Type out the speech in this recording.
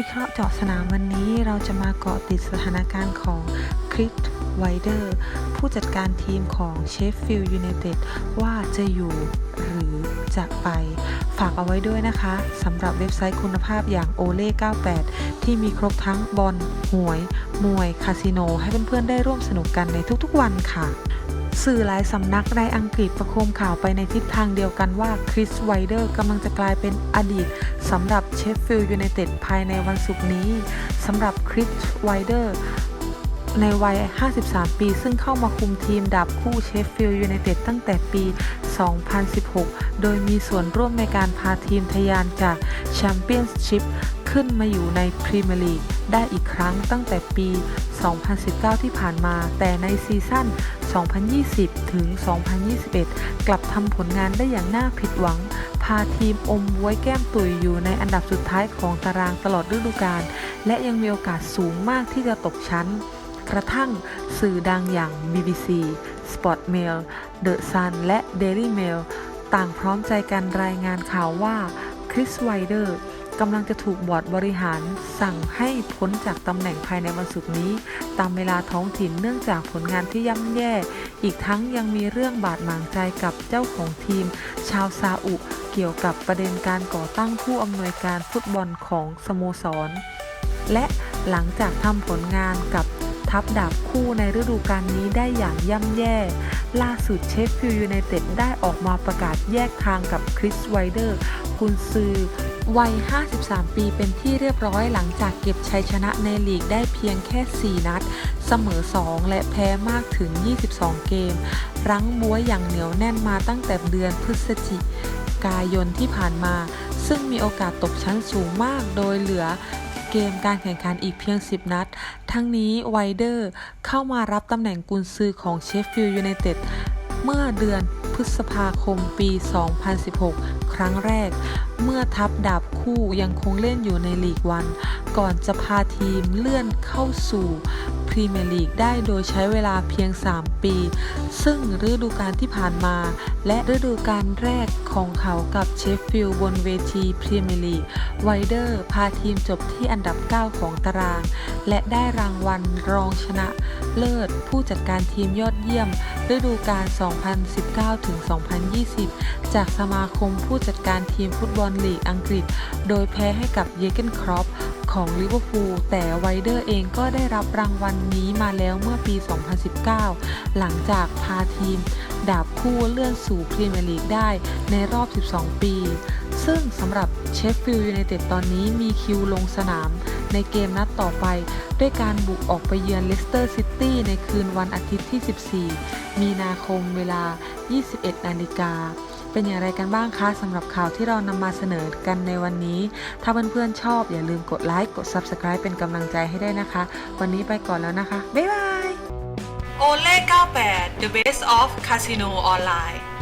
วิเคราะห์เจาะสนามวันนี้เราจะมาเกาะติดสถานการณ์ของคริสไวเดอร์ผู้จัดการทีมของเชฟฟิลด์ยูไนเต็ดว่าจะอยู่หรือจะไป ฝากเอาไว้ด้วยนะคะสำหรับเว็บไซต์คุณภาพอย่าง o l e 98 ที่มีครบทั้งบอลหวย มวย คาสิโน ให้เพื่อนๆได้ร่วมสนุกกันในทุกๆวันค่ะ สื่อหลายสำนักในอังกฤษประโคมข่าวไปในทิศทางเดียวกันว่าคริสไวเดอร์กำลังจะกลายเป็นอดีตสำหรับเชฟฟิลด์ยูไนเต็ดภายในวันศุกร์นี้สำหรับคริสไวเดอร์ในวัย 53 ปี ซึ่งเข้ามาคุมทีมดับคู่เชฟฟิลด์ยูไนเต็ดตั้งแต่ปี 2016 โดยมีส่วนร่วมในการพาทีมทะยานจากแชมเปี้ยนชิพขึ้นมาอยู่ในพรีเมียร์ลีกได้อีกครั้งตั้งแต่ปี 2019 ที่ผ่านมา แต่ในซีซั่น 2020 ถึง 2021 กลับทำผลงานได้อย่างน่าผิดหวัง พาทีมอมบวยแก้มตุยอยู่ในอันดับสุดท้ายของตารางตลอดฤดูกาล และยังมีโอกาสสูงมากที่จะตกชั้น กระทั่งสื่อดังอย่าง BBC, Sportmail, The Sun และ Daily Mail ต่างพร้อมใจกันรายงานข่าวว่าคริสไวเดอร์ กำลังจะถูกบอร์ดบริหารสั่งให้พ้นจากตำแหน่งภายในวันศุกร์นี้ ตามเวลาท้องถิ่นเนื่องจากผลงานที่ย่ำแย่ อีกทั้งยังมีเรื่องบาดหมางใจกับเจ้าของทีม ชาวซาอุเกี่ยวกับประเด็นการก่อตั้งผู้อำนวยการฟุตบอลของสโมสร และหลังจากทำผลงานกับทัพดาบคู่ในฤดูกาลนี้ได้อย่างย่ำแย่ ล่าสุดเชฟฟิลด์ยูไนเต็ดได้ออกมาประกาศแยกทางกับคริสไวเดอร์กุนซือ วัย 53 ปีเป็นที่เรียบร้อยหลังจากเก็บชัยชนะในลีกได้เพียงแค่ 4 นัด เสมอ 2 และแพ้มากถึง 22 เกม รั้งบ้วยอย่างเหนียวแน่นมาตั้งแต่เดือนพฤศจิกายนที่ผ่านมา ซึ่งมีโอกาสตกชั้นสูงมากโดยเหลือเกมการแข่งขันอีกเพียง 10 นัด ทั้งนี้ไวเดอร์เข้ามารับตำแหน่งกุนซือของเชฟฟิลด์ยูไนเต็ดเมื่อเดือนพฤษภาคมปี 2016ครั้งแรก เมื่อทัพดาบคู่ยังคงเล่นอยู่ในลีกวัน ก่อนจะพาทีมเลื่อนเข้าสู่พรีเมียร์ลีกได้โดยใช้เวลาเพียง 3 ปี ซึ่งฤดูกาลที่ผ่านมา และฤดูกาลแรกของเขากับเชฟฟิลด์บนเวทีพรีเมียร์ลีกไวเดอร์พาทีมจบที่อันดับ 9 ของตาราง และได้รางวัลรองชนะเลิศผู้จัดการทีมยอดเยี่ยม ฤดูกาล 2019ถึง2020 จากสมาคมผูู้้จัดการทีมฟุตบอลลีกอังกฤษ โดยแพ้ให้กับเยเกนครอปของลิเวอร์พูลแต่ไวเดอร์เองก็ได้รับรางวัลนี้มาแล้วเมื่อปี 2019 หลังจากพาทีม ดาบคู่เลื่อนสู่พรีเมียร์ลีกได้ในรอบ 12 ปี ซึ่งสำหรับเชฟฟิลด์ยูไนเต็ดตอนนี้มีคิวลงสนามในเกมนัดต่อไป ด้วยการบุกออกไปเยือนเลสเตอร์ซิตี้ในคืนวันอาทิตย์ที่ 14 มีนาคมเวลา 21 นาฬิกา เป็นอย่างไรกันบ้างคะสำหรับข่าวที่เรานำมาเสนอกันในวันนี้ ถ้าเพื่อนๆชอบอย่าลืมกดไลค์กด Subscribe เป็นกำลังใจให้ได้นะคะ วันนี้ไปก่อนแล้วนะคะ บ๊ายบายโอเล่98 The Best of Casino Online